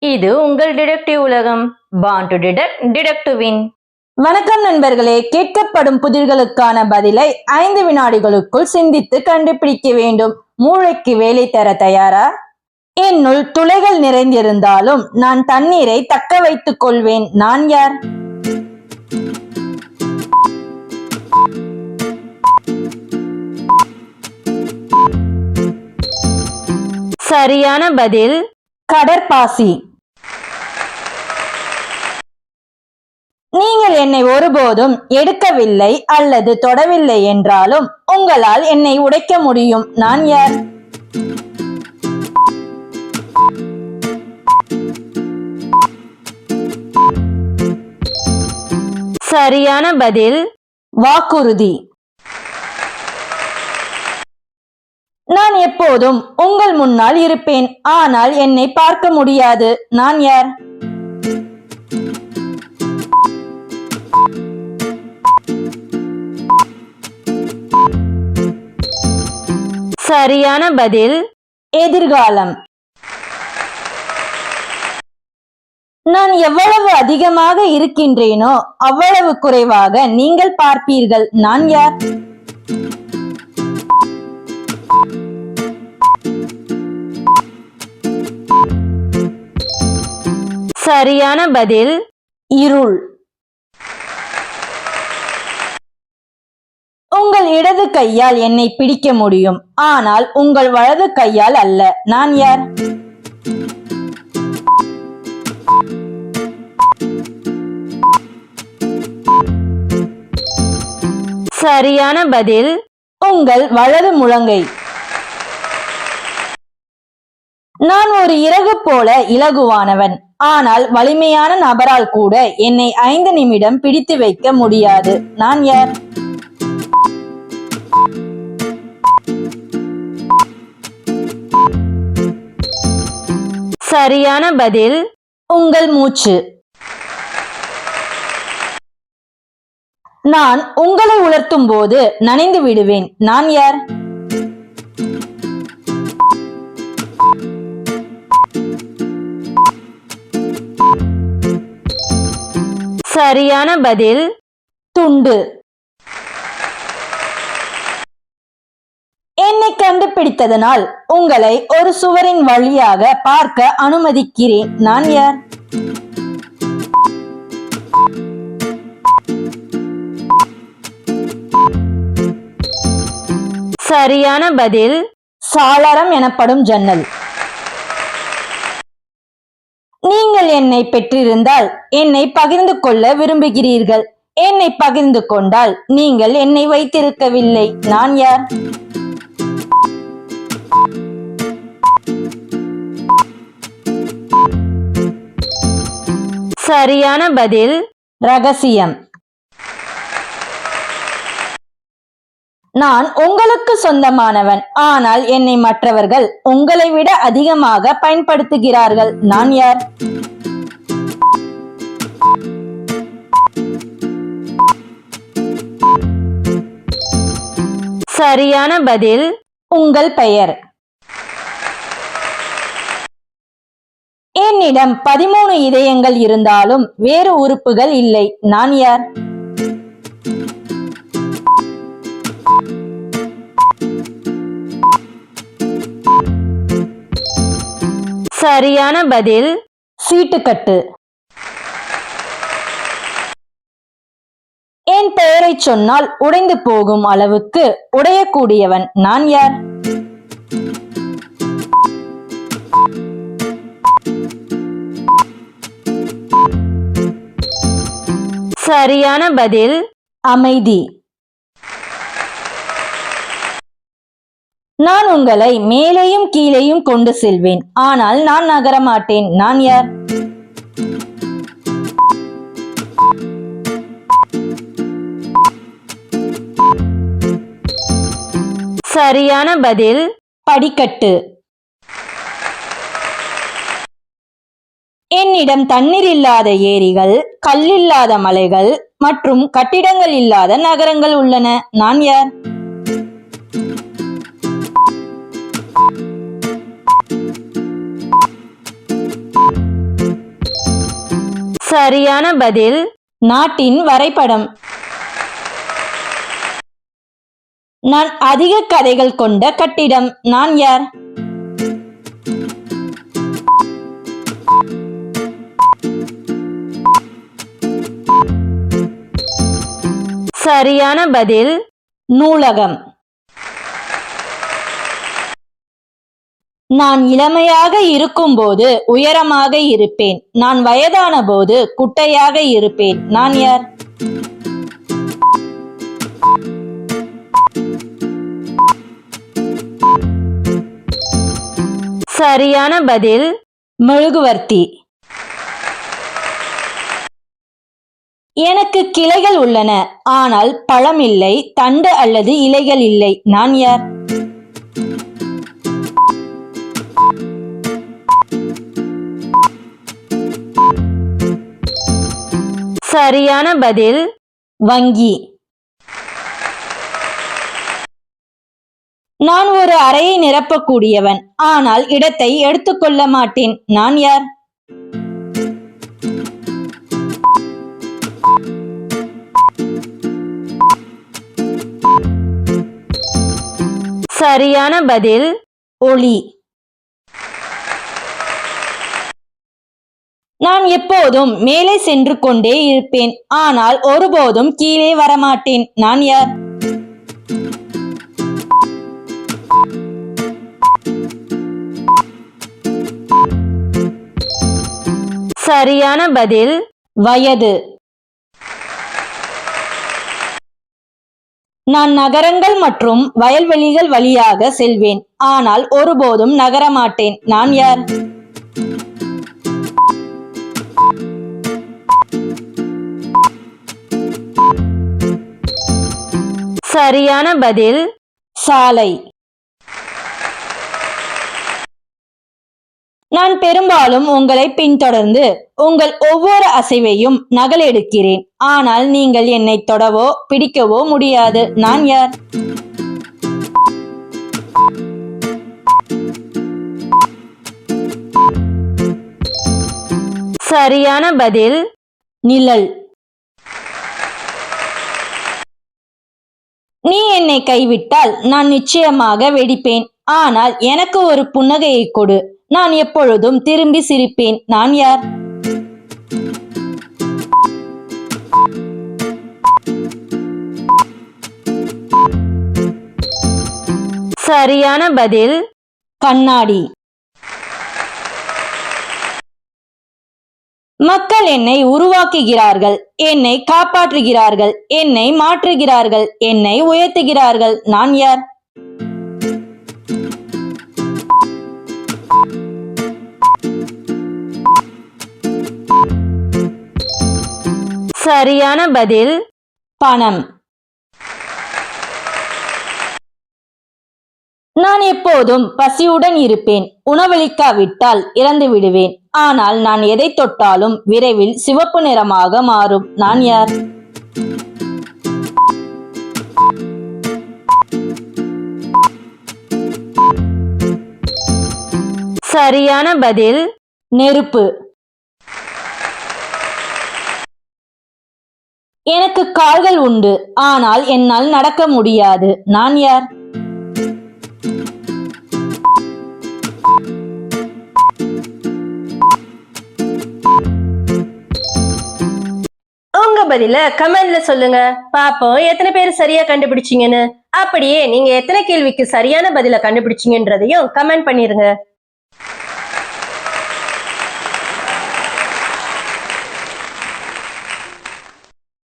இது உங்கள் டிடெக்டிவ் உலகம். Born to detect detect to win வணக்கம் நண்பர்களே கேட்கப்படும் புதிர்களுக்கான பதிலை ஐந்து வினாடிகளுக்குள் சிந்தித்து கண்டுபிடிக்க வேண்டும். மூளைக்கு வேலை தர தயாரா? என்னுள் துளைகள் நிறைந்திருந்தாலும் நான் தண்ணீரை தக்க வைத்துக் கொள்வேன். நான் யார்? சரியான பதில். கடற்பாசி. நீங்கள் என்னை ஒருபோதும் எடுக்கவில்லை அல்லது தொடவில்லை என்றாலும் உங்களால் என்னை உடைக்க முடியும். நான் யார்? சரியான பதில் வாக்குறுதி. நான் எப்போதும் உங்கள் முன்னால் இருப்பேன் ஆனால் என்னை பார்க்க முடியாது. நான் யார்? சரியான பதில் எதிர்காலம். நான் எவ்வளவு அதிகமாக இருக்கின்றேனோ அவ்வளவு குறைவாக நீங்கள் பார்ப்பீர்கள். நான் யார்? சரியான பதில் இருள். உங்கள் இடது கையால் என்னை பிடிக்க முடியும். ஆனால் உங்கள் வலது கையால் அல்ல. நான் யார்? சரியான பதில் உங்கள் வலது முழங்கை. நான் ஒரு இறகு போல இலகுவானவன். ஆனால் வலிமையான நபரால் கூட என்னை ஐந்து நிமிடம் பிடித்து வைக்க முடியாது. நான் யார்? சரியான பதில் உங்கள் மூச்சு. நான் உங்களை உலர்த்தும் போது நனைந்து விடுவேன். நான் யார்? சரியான பதில் துண்டு. என்னை கண்டுபிடித்ததனால் உங்களை ஒரு சுவரின் வழியாக பார்க்க அனுமதிக்கிறேன். நான் யார்? சரியான பதில் சாளரம் எனப்படும் ஜன்னல். நீங்கள் என்னை பெற்றிருந்தால் என்னை பகிர்ந்து கொள்ள விரும்புகிறீர்கள். என்னை பகிர்ந்து கொண்டால் நீங்கள் என்னை வைத்திருக்கவில்லை. நான் யார்? சரியான பதில் ரகசியம். நான் உங்களுக்கு சொந்தமானவன் ஆனால் என்னை மற்றவர்கள் உங்களை விட அதிகமாக பயன்படுத்துகிறார்கள். நான் யார்? சரியான பதில் உங்கள் பெயர். என்னிடம் பதிமூணு இதயங்கள் இருந்தாலும் வேறு உறுப்புகள் இல்லை. நான் யார்? சரியான பதில் சீட்டுக்கட்டு. என் பெயரை சொன்னால் உடைந்து போகும் அளவுக்கு உடையக்கூடியவன் நான் யார்? சரியான பதில் அமைதி. நான் உங்களை மேலேயும் கீழேயும் கொண்டு செல்வேன். ஆனால் நான் நகரமாட்டேன். நான் யார்? சரியான பதில் படிக்கட்டு. என்னிடம் தண்ணீர் இல்லாத ஏரிகள் கல்லில்லாத மலைகள் மற்றும் கட்டிடங்கள் இல்லாத நகரங்கள் உள்ளன. நான் யார்? சரியான பதில் நாட்டின் வரைபடம். நான் அதிக கதைகள் கொண்ட கட்டிடம். நான் யார்? சரியான பதில் நூலகம். நான் இளமையாக இருக்கும்போது உயரமாக இருப்பேன். நான் வயதான போது குட்டையாக இருப்பேன். நான் யார்? சரியான பதில் மெழுகுவர்த்தி. எனக்கு கிளைகள் உள்ளன ஆனால் பழம் இல்லை தண்டு அல்லது இலைகள் இல்லை. நான் யார்? சரியான பதில் வங்கி. நான் ஒரு அறையை நிரப்பக்கூடியவன் ஆனால் இடத்தை எடுத்துக்கொள்ள மாட்டேன். நான் யார்? சரியான பதில் ஒளி. நான் எப்போதும் மேலே சென்று கொண்டே இருப்பேன். ஆனால் ஒருபோதும் கீழே வரமாட்டேன். நான் யார்? சரியான பதில் வயது. நான் நகரங்கள் மற்றும் வயல்வெளிகள் வழியாக செல்வேன். ஆனால் ஒருபோதும் நகரமாட்டேன். நான் யார்? சரியான பதில். சாலை. நான் பெரும்பாலும் உங்களை பின்தொடர்ந்து உங்கள் ஒவ்வொரு அசைவையும் நகலெடுக்கிறேன் ஆனால் நீங்கள் என்னை தொடவோ பிடிக்கவோ முடியாது. நான் யார்? சரியான பதில் நிழல். நீ என்னை கைவிட்டால் நான் நிச்சயமாக வெடிப்பேன். ஆனால் எனக்கு ஒரு புன்னகையை கொடு. நான் எப்பொழுதும் திரும்பி சிரிப்பேன். நான் யார்? சரியான பதில். கண்ணாடி. மக்கள் என்னை உருவாக்குகிறார்கள். என்னை காப்பாற்றுகிறார்கள். என்னை மாற்றுகிறார்கள். என்னை உயர்த்துகிறார்கள். நான் யார்? சரியான பதில் பணம். நான் எப்போதும் பசியுடன் இருப்பேன். உணவளிக்காவிட்டால் இறந்து விடுவேன். ஆனால் நான் எதை தொட்டாலும் விரைவில் சிவப்பு நிறமாக மாறும். நான் யார்? சரியான பதில் நெருப்பு. எனக்கு கால்கள் உண்டு ஆனால் என்னால் நடக்க முடியாது. நான் யார்? உங்க பதில கமெண்ட்ல சொல்லுங்க. பாப்போம் எத்தனை பேர் சரியா கண்டுபிடிச்சீங்கன்னு. அப்படியே நீங்க எத்தனை கேள்விக்கு சரியான பதில கண்டுபிடிச்சீங்கன்றதையும் கமெண்ட் பண்ணிருங்க.